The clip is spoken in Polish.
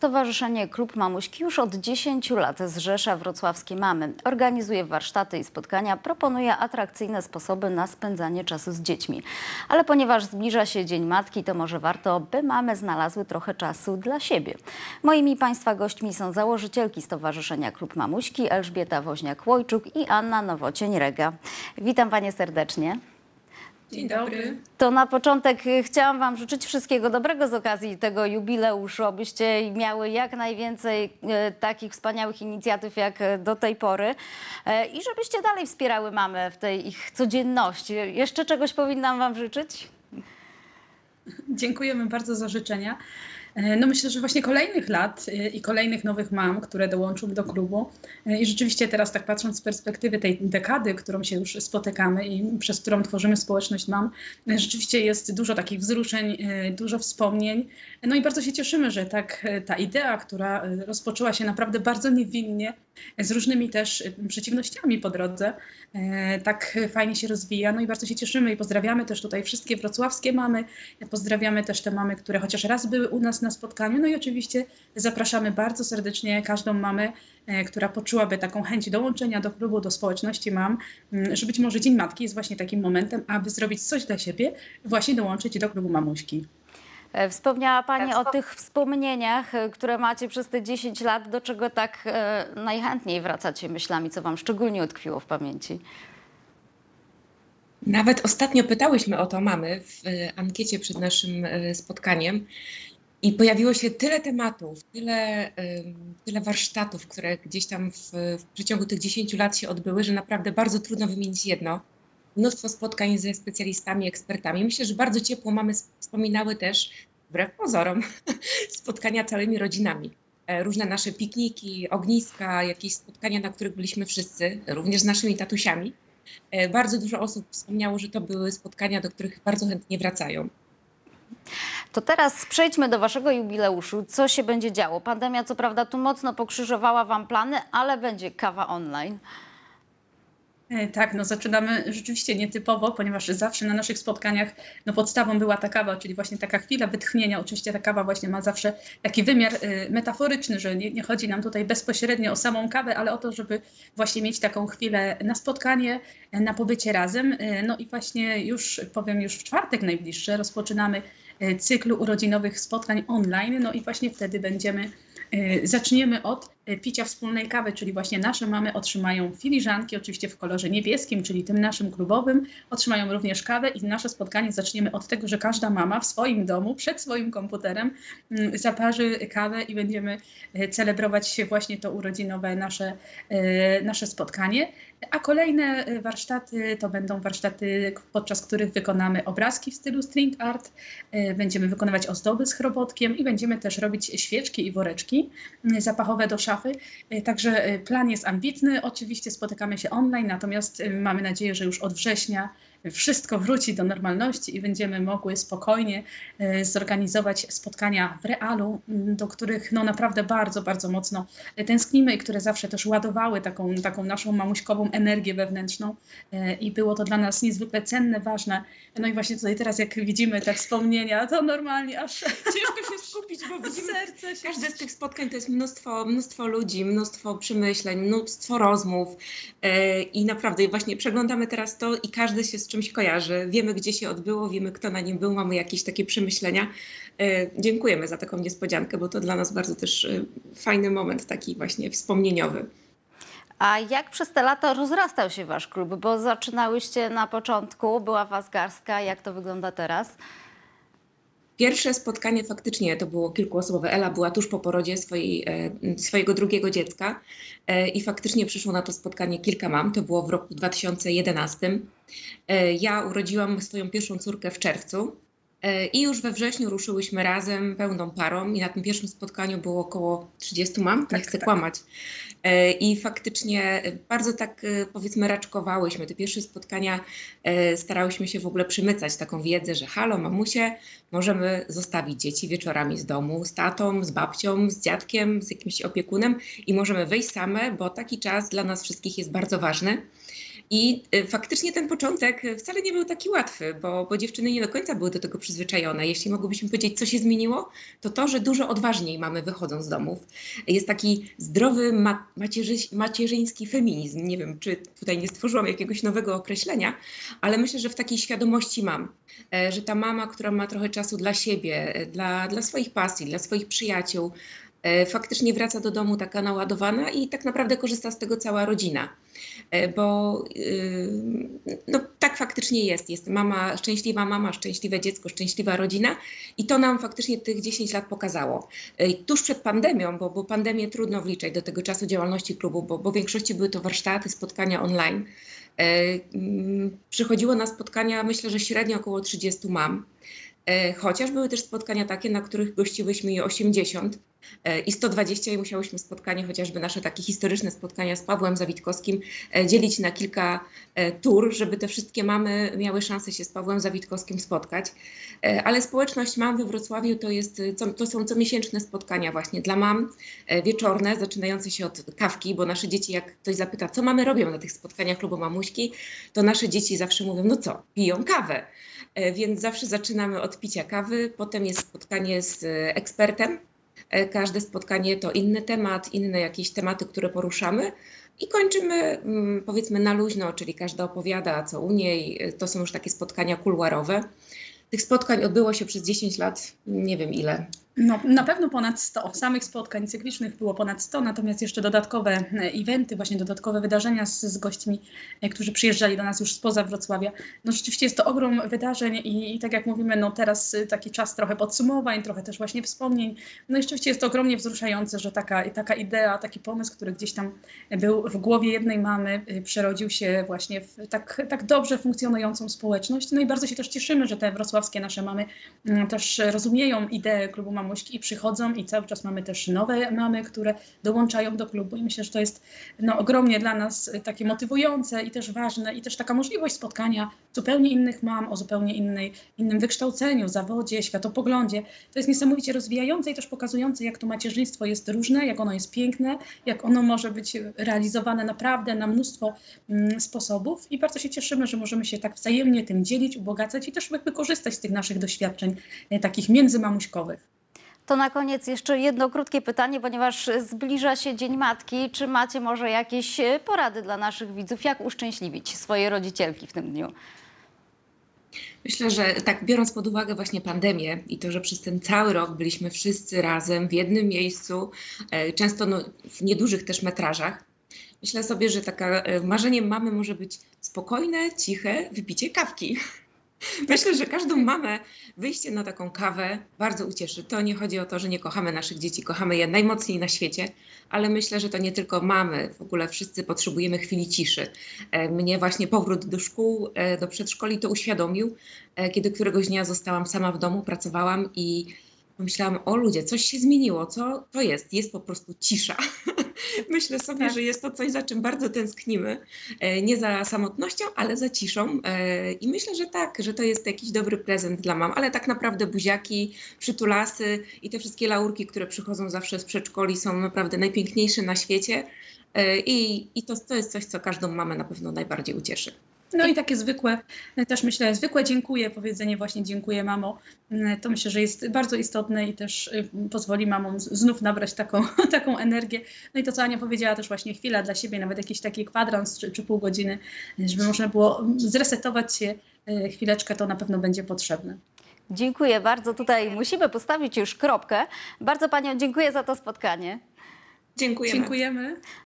Stowarzyszenie Klub Mamuśki już od 10 lat zrzesza wrocławskie mamy. Organizuje warsztaty i spotkania, proponuje atrakcyjne sposoby na spędzanie czasu z dziećmi. Ale ponieważ zbliża się Dzień Matki, to może warto, by mamy znalazły trochę czasu dla siebie. Moimi Państwa gośćmi są założycielki Stowarzyszenia Klub Mamuśki Elżbieta Woźniak-Łojczuk i Anna Nowocień-Rega. Witam Panie serdecznie. Dzień dobry. To na początek y, chciałam Wam życzyć wszystkiego dobrego z okazji tego jubileuszu, abyście miały jak najwięcej e, takich wspaniałych inicjatyw jak e, do tej pory i żebyście dalej wspierały mamy w tej ich codzienności. Jeszcze czegoś powinnam Wam życzyć? Dziękujemy bardzo za życzenia. E, No myślę, że właśnie kolejnych lat e, i kolejnych nowych mam, które dołączą do klubu. E, I rzeczywiście teraz tak patrząc z perspektywy tej dekady, którą się już spotykamy i przez którą tworzymy społeczność mam, rzeczywiście jest dużo takich wzruszeń, dużo wspomnień. No i bardzo się cieszymy, że tak ta idea, która rozpoczęła się naprawdę bardzo niewinnie, z różnymi też e, przeciwnościami po drodze, e, tak fajnie się rozwija. No i bardzo się cieszymy i pozdrawiamy też tutaj wszystkie wrocławskie mamy. Pozdrawiamy też te mamy, które chociaż raz były u nas na spotkaniu. No i oczywiście zapraszamy bardzo serdecznie każdą mamę, e, która poczułaby taką chęć dołączenia do klubu, do społeczności mam, m, że być może Dzień Matki jest właśnie takim momentem, aby zrobić coś dla siebie, właśnie dołączyć do klubu mamuśki. E, Wspomniała Pani Tak, o tych wspomnieniach, e, które macie przez te 10 lat, do czego tak e, najchętniej wracacie myślami, co Wam szczególnie utkwiło w pamięci? Nawet ostatnio pytałyśmy o to mamy w ankiecie przed naszym spotkaniem i pojawiło się tyle tematów, tyle, tyle warsztatów, które gdzieś tam w, w przeciągu tych 10 lat się odbyły, że naprawdę bardzo trudno wymienić jedno. Mnóstwo spotkań ze specjalistami, ekspertami. Myślę, że bardzo ciepło mamy sp- wspominały też, wbrew pozorom, spotkania całymi rodzinami. E, Różne nasze pikniki, ogniska, jakieś spotkania, na których byliśmy wszyscy, również z naszymi tatusiami. E, Bardzo dużo osób wspomniało, że to były spotkania, do których bardzo chętnie wracają. To teraz przejdźmy do Waszego jubileuszu. Co się będzie działo? Pandemia, co prawda, tu mocno pokrzyżowała Wam plany, ale będzie kawa online. E, Tak, no zaczynamy rzeczywiście nietypowo, ponieważ zawsze na naszych spotkaniach no podstawą była ta kawa, czyli właśnie taka chwila wytchnienia. Oczywiście ta kawa właśnie ma zawsze taki wymiar y, metaforyczny, że nie, nie chodzi nam tutaj bezpośrednio o samą kawę, ale o to, żeby właśnie mieć taką chwilę na spotkanie, e, na pobycie razem. Y, No i właśnie już, powiem już w czwartek najbliższy, rozpoczynamy cyklu urodzinowych spotkań online, no i właśnie wtedy będziemy Zaczniemy od picia wspólnej kawy, czyli właśnie nasze mamy otrzymają filiżanki, oczywiście w kolorze niebieskim, czyli tym naszym klubowym. Otrzymają również kawę i nasze spotkanie zaczniemy od tego, że każda mama w swoim domu, przed swoim komputerem mm, zaparzy kawę i będziemy y, celebrować właśnie to urodzinowe nasze, y, nasze spotkanie. A kolejne warsztaty to będą warsztaty, podczas których wykonamy obrazki w stylu string art, będziemy wykonywać ozdoby z chrobotkiem i będziemy też robić świeczki i woreczki y, zapachowe do szafy. Y, Także y, plan jest ambitny. Oczywiście spotykamy się online, natomiast y, mamy nadzieję, że już od września wszystko wróci do normalności i będziemy mogły spokojnie zorganizować spotkania w realu, do których no naprawdę bardzo, bardzo mocno tęsknimy i które zawsze też ładowały taką, taką naszą mamuśkową energię wewnętrzną i było to dla nas niezwykle cenne, ważne. No i właśnie tutaj teraz jak widzimy te wspomnienia, to normalnie aż Ciężko się skupić, bo widzimy, serce się... każde z tych spotkań to jest mnóstwo, mnóstwo ludzi, mnóstwo przemyśleń, mnóstwo rozmów e, i naprawdę właśnie przeglądamy teraz to i każdy się z czymś kojarzy. Wiemy, gdzie się odbyło, wiemy, kto na nim był, mamy jakieś takie przemyślenia. E, Dziękujemy za taką niespodziankę, bo to dla nas bardzo też e, fajny moment taki właśnie wspomnieniowy. A jak przez te lata rozrastał się Wasz klub? Bo zaczynałyście na początku, była Was garstka. Jak to wygląda teraz? Pierwsze spotkanie faktycznie to było kilkuosobowe. Ela była tuż po porodzie swojej, e, swojego drugiego dziecka e, i faktycznie przyszło na to spotkanie kilka mam. To było w roku 2011. E, Ja urodziłam swoją pierwszą córkę w czerwcu i już we wrześniu ruszyłyśmy razem pełną parą i na tym pierwszym spotkaniu było około 30 mam, nie Tak, chcę tak. kłamać. E, I faktycznie e, bardzo tak e, powiedzmy raczkowałyśmy. Te pierwsze spotkania e, starałyśmy się w ogóle przymycać taką wiedzę, że halo mamusie, możemy zostawić dzieci wieczorami z domu, z tatą, z babcią, z dziadkiem, z jakimś opiekunem i możemy wyjść same, bo taki czas dla nas wszystkich jest bardzo ważny. I y, faktycznie ten początek wcale nie był taki łatwy, bo, bo dziewczyny nie do końca były do tego przyzwyczajone. Jeśli mogłybyśmy powiedzieć, co się zmieniło, to to, że dużo odważniej mamy wychodząc z domów. Jest taki zdrowy ma- macierzy- macierzyński feminizm. Nie wiem, czy tutaj nie stworzyłam jakiegoś nowego określenia, ale myślę, że w takiej świadomości mam, e, że ta mama, która ma trochę czasu dla siebie, e, dla, dla swoich pasji, dla swoich przyjaciół, faktycznie wraca do domu taka naładowana i tak naprawdę korzysta z tego cała rodzina. E, Bo y, no, tak faktycznie jest. Jest mama, szczęśliwa mama, szczęśliwe dziecko, szczęśliwa rodzina i to nam faktycznie tych 10 lat pokazało. E, Tuż przed pandemią, bo, bo pandemię trudno wliczać do tego czasu działalności klubu, bo, bo w większości były to warsztaty, spotkania online. E, mm, Przychodziło na spotkania, myślę, że średnio około 30 mam. E, Chociaż były też spotkania takie, na których gościłyśmy je 80 e, i 120 i musiałyśmy spotkanie, chociażby nasze takie historyczne spotkania z Pawłem Zawitkowskim, e, dzielić na kilka e, tur, żeby te wszystkie mamy miały szansę się z Pawłem Zawitkowskim spotkać. E, Ale społeczność mam we Wrocławiu to, jest, e, to są comiesięczne spotkania właśnie dla mam, e, wieczorne, zaczynające się od kawki, bo nasze dzieci, jak ktoś zapyta, co mamy robią na tych spotkaniach klubu mamuśki, to nasze dzieci zawsze mówią, no co, piją kawę. E, Więc zawsze zaczynamy od picia kawy, potem jest spotkanie z e, ekspertem. E, Każde spotkanie to inny temat, inne jakieś tematy, które poruszamy. I kończymy mm, powiedzmy na luźno, czyli każda opowiada co u niej. E, To są już takie spotkania kuluarowe. Tych spotkań odbyło się przez 10 lat, nie wiem ile. No, na pewno ponad 100. Samych spotkań cyklicznych było ponad 100, natomiast jeszcze dodatkowe e, eventy, właśnie dodatkowe wydarzenia z, z gośćmi, e, którzy przyjeżdżali do nas już spoza Wrocławia. No rzeczywiście jest to ogrom wydarzeń i, i tak jak mówimy, no teraz e, taki czas trochę podsumowań, trochę też właśnie wspomnień. No i rzeczywiście jest to ogromnie wzruszające, że taka, taka idea, taki pomysł, który gdzieś tam był w głowie jednej mamy, przerodził się właśnie w tak, tak dobrze funkcjonującą społeczność. No i bardzo się też cieszymy, że te wrocławskie nasze mamy mm, też rozumieją ideę klubu mamuśki i przychodzą i cały czas mamy też nowe mamy, które dołączają do klubu i myślę, że to jest no, ogromnie dla nas y, takie motywujące i też ważne i też taka możliwość spotkania zupełnie innych mam o zupełnie innej, innym wykształceniu, zawodzie, światopoglądzie. To jest niesamowicie rozwijające i też pokazujące, jak to macierzyństwo jest różne, jak ono jest piękne, jak ono może być realizowane naprawdę na mnóstwo mm, sposobów i bardzo się cieszymy, że możemy się tak wzajemnie tym dzielić, ubogacać i też jakby korzystać z tych naszych doświadczeń e, takich międzymamuśkowych. To na koniec jeszcze jedno krótkie pytanie, ponieważ zbliża się Dzień Matki. Czy macie może jakieś e, porady dla naszych widzów, jak uszczęśliwić swoje rodzicielki w tym dniu? Myślę, że tak biorąc pod uwagę właśnie pandemię i to, że przez ten cały rok byliśmy wszyscy razem w jednym miejscu, e, często no, w niedużych też metrażach, myślę sobie, że taka e, marzeniem mamy może być spokojne, ciche wypicie kawki. Myślę, że każdą mamę wyjście na taką kawę bardzo ucieszy. To nie chodzi o to, że nie kochamy naszych dzieci, kochamy je najmocniej na świecie, ale myślę, że to nie tylko mamy, w ogóle wszyscy potrzebujemy chwili ciszy. E, Mnie właśnie powrót do szkół, e, do przedszkoli to uświadomił, e, kiedy któregoś dnia zostałam sama w domu, pracowałam i pomyślałam, o ludzie, coś się zmieniło, co to jest? Jest po prostu cisza. Myślę sobie, Tak. że jest to coś, za czym bardzo tęsknimy. E, Nie za samotnością, ale za ciszą. E, I myślę, że tak, że to jest jakiś dobry prezent dla mam, ale tak naprawdę buziaki, przytulasy i te wszystkie laurki, które przychodzą zawsze z przedszkoli są naprawdę najpiękniejsze na świecie. E, I, i to, to jest coś, co każdą mamę na pewno najbardziej ucieszy. No i takie zwykłe, też myślę, zwykłe dziękuję, powiedzenie właśnie dziękuję mamo, to myślę, że jest bardzo istotne i też y, pozwoli mamom znów nabrać taką, taką energię. No i to, co Ania powiedziała, też właśnie chwila dla siebie, nawet jakiś taki kwadrans czy, czy pół godziny, żeby można było zresetować się e, chwileczkę, to na pewno będzie potrzebne. Dziękuję bardzo. Tutaj musimy postawić już kropkę. Bardzo Panią dziękuję za to spotkanie. Dziękujemy. Dziękujemy.